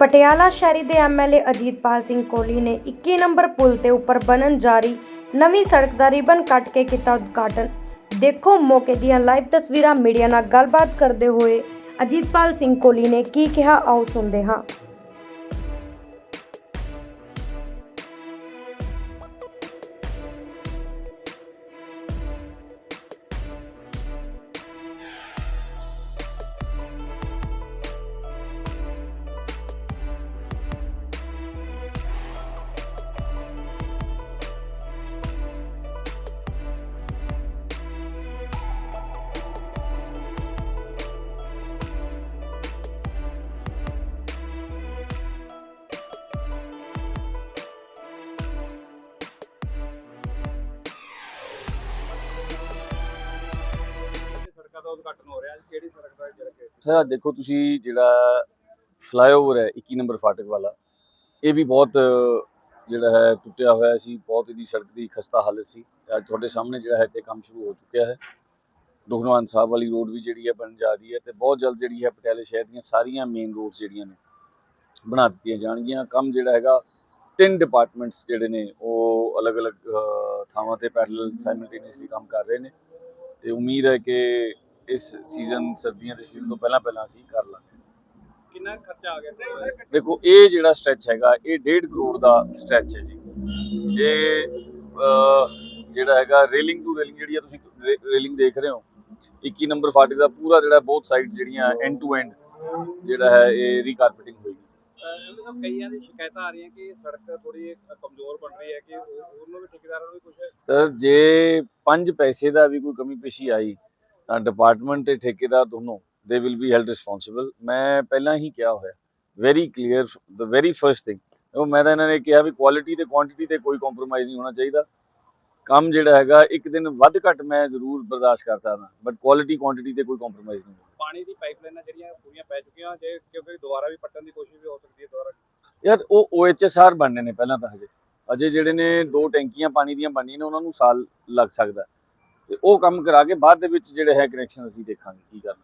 ਪਟਿਆਲਾ ਸ਼ਹਿਰੀ ਦੇ ਐਮਐਲਏ ਅਜੀਤਪਾਲ ਸਿੰਘ ਕੋਹਲੀ ਨੇ 21 ਨੰਬਰ ਪੁਲ ਤੇ ਉੱਪਰ ਬਣਨ ਜਾਰੀ ਨਵੀਂ ਸੜਕ ਦਾ ਰਿਬਨ ਕੱਟ ਕੇ ਕੀਤਾ ਉਦਘਾਟਨ। ਦੇਖੋ ਮੌਕੇ ਦੀਆਂ ਲਾਈਵ ਤਸਵੀਰਾਂ ਮੀਡੀਆ ਨਾਲ ਗੱਲਬਾਤ ਕਰਦੇ ਹੋਏ ਅਜੀਤਪਾਲ ਸਿੰਘ ਕੋਹਲੀ ਨੇ ਕੀ ਕਿਹਾ, ਆਓ ਸੁਣਦੇ ਹਾਂ। ਦਾ ਉਦਘਾਟਨ ਹੋ ਰਿਹਾ ਕਿਹੜੀ ਸੜਕ ਦਾ ਜਿਹੜਾ ਕਿ ਸਰ ਦੇਖੋ ਤੁਸੀਂ ਜਿਹੜਾ ਫਲਾਈਓਵਰ ਹੈ 21 ਨੰਬਰ ਫਾਟਕ ਵਾਲਾ, ਇਹ ਵੀ ਬਹੁਤ, ਜਿਹੜਾ ਹੈ, ਟੁੱਟਿਆ ਹੋਇਆ ਸੀ, ਬਹੁਤ ਇਹਦੀ ਸੜਕ ਦੀ ਖਸਤਾ ਹਾਲਤ ਸੀ। ਅੱਜ ਤੁਹਾਡੇ ਸਾਹਮਣੇ ਜਿਹੜਾ ਹੈ, ਇੱਥੇ ਕੰਮ ਸ਼ੁਰੂ ਹੋ ਚੁੱਕਿਆ ਹੈ। ਦੁਖਨਵਾਨ ਸਾਹਿਬ ਵਾਲੀ ਰੋਡ ਵੀ ਜਿਹੜੀ ਹੈ ਬਣ ਜਾ ਰਹੀ ਹੈ ਤੇ ਬਹੁਤ ਜਲਦ ਜਿਹੜੀ ਹੈ, ਪਟਿਆਲੇ ਸ਼ਹਿਰ ਦੀਆਂ ਸਾਰੀਆਂ ਮੇਨ ਰੋਡਸ ਜਿਹੜੀਆਂ ਨੇ, ਬਣਾ ਦਿੱਤੀਆਂ ਜਾਣਗੀਆਂ। ਕੰਮ ਜਿਹੜਾ ਹੈਗਾ, ਤਿੰਨ ਡਿਪਾਰਟਮੈਂਟਸ ਜਿਹੜੇ ਨੇ, ਉਹ ਅਲੱਗ-ਅਲੱਗ ਥਾਵਾਂ ਤੇ ਪੈਰਲਲ ਸਾਈਮਲਟੇਨੀਅਸਲੀ ਕੰਮ ਕਰ ਰਹੇ ਨੇ। ਤੇ ਉਮੀਦ ਹੈ ਕਿ ਇਸ ਸੀਜ਼ਨ ਸਰਦੀਆਂ ਦੇ ਸੀਜ਼ਨ ਤੋਂ ਪਹਿਲਾਂ ਪਹਿਲਾਂ ਅਸੀਂ ਕਰ ਲਾਂਗੇ। ਕਿੰਨਾ ਖਰਚਾ ਆ ਗਿਆ? ਦੇਖੋ ਇਹ ਜਿਹੜਾ ਸਟ੍ਰੈਚ ਹੈਗਾ ਇਹ 1.5 ਕਰੋੜ ਦਾ ਸਟ੍ਰੈਚ ਹੈ ਜੀ। ਇਹ ਜਿਹੜਾ ਹੈਗਾ ਰੇਲਿੰਗ ਟੂ ਰੇਲਿੰਗ ਜਿਹੜੀ ਆ ਤੁਸੀਂ ਰੇਲਿੰਗ ਦੇਖ ਰਹੇ ਹੋ 21 ਨੰਬਰ ਫਾਟਕ ਦਾ ਪੂਰਾ ਜਿਹੜਾ ਬਹੁਤ ਸਾਈਡ ਜਿਹੜੀਆਂ ਐਂਡ ਟੂ ਐਂਡ ਜਿਹੜਾ ਹੈ ਇਹ ਰੀਕਾਰਪੇਟਿੰਗ ਹੋਏਗੀ ਇਹਦੇ ਸਭ ਕਈਆਂ ਦੀ ਸ਼ਿਕਾਇਤਾਂ ਆ ਰਹੀਆਂ ਕਿ ਸੜਕ ਥੋੜੀ ਕਮਜ਼ੋਰ ਬਣ ਰਹੀ ਹੈ ਕਿ ਉਹ- ਉਹਨੂੰ ਵੀ ਠੇਕੇਦਾਰਾਂ ਨੂੰ ਵੀ ਕੁਝ ਸਰ ਜੇ 5 ਪੈਸੇ ਦਾ ਵੀ ਕੋਈ ਕਮੀ ਪੇਸ਼ੀ ਆਈ ਡਿਪਾਰਟਮੈਂਟ ਤੇ ਠੇਕੇਦਾਰ ਦੋਨੋਂ they will be held responsible ਮੈਂ ਪਹਿਲਾਂ ਹੀ ਕਿਹਾ ਹੋਇਆ very clear the very first thing ਉਹ ਮੈਂ ਤਾਂ ਇਹਨਾਂ ਨੇ ਕਿਹਾ ਵੀ ਕੁਆਲਿਟੀ ਤੇ ਕੁਆਂਟੀਟੀ ਤੇ ਕੋਈ ਕੰਪਰੋਮਾਈਜ਼ ਨਹੀਂ ਹੋਣਾ ਚਾਹੀਦਾ। ਕੰਮ ਜਿਹੜਾ ਹੈਗਾ ਇੱਕ ਦਿਨ ਵੱਧ ਘੱਟ ਮੈਂ ਜ਼ਰੂਰ ਬਰਦਾਸ਼ਤ ਕਰ ਸਕਦਾ ਬਟ ਕੁਆਲਿਟੀ ਕੁਆਂਟੀਟੀ ਤੇ ਕੋਈ ਕੰਪਰੋਮਾਈਜ਼ ਨਹੀਂ ਪਾਣੀ ਦੀ ਪਾਈਪਲਾਈਨਾਂ ਜਿਹੜੀਆਂ ਪੂਰੀਆਂ ਪੈ ਚੁੱਕੀਆਂ ਜੇ ਕਿਉਂਕਿ ਦੁਬਾਰਾ ਵੀ ਪੱਟਣ ਦੀ ਕੋਸ਼ਿਸ਼ ਵੀ ਹੋ ਸਕਦੀ ਹੈ ਦੁਬਾਰਾ ਯਾਰ ਉਹ OHSR ਬਣਨੇ ਨੇ ਪਹਿਲਾਂ ਤਾਂ ਹਜੇ। ਅਜੇ ਜਿਹੜੇ ਨੇ ਦੋ ਟੈਂਕੀਆਂ ਪਾਣੀ ਦੀਆਂ ਬਣਨੀਆਂ ਨੇ ਉਹਨਾਂ ਨੂੰ ਸਾਲ ਲੱਗ ਸਕਦਾ। ਤੇ ਉਹ ਕੰਮ ਕਰਾ ਕੇ ਬਾਅਦ ਦੇ ਵਿੱਚ ਜਿਹੜੇ ਹੈ ਕਨੈਕਸ਼ਨ ਅਸੀਂ ਦੇਖਾਂਗੇ ਕੀ ਕਰਨਾ।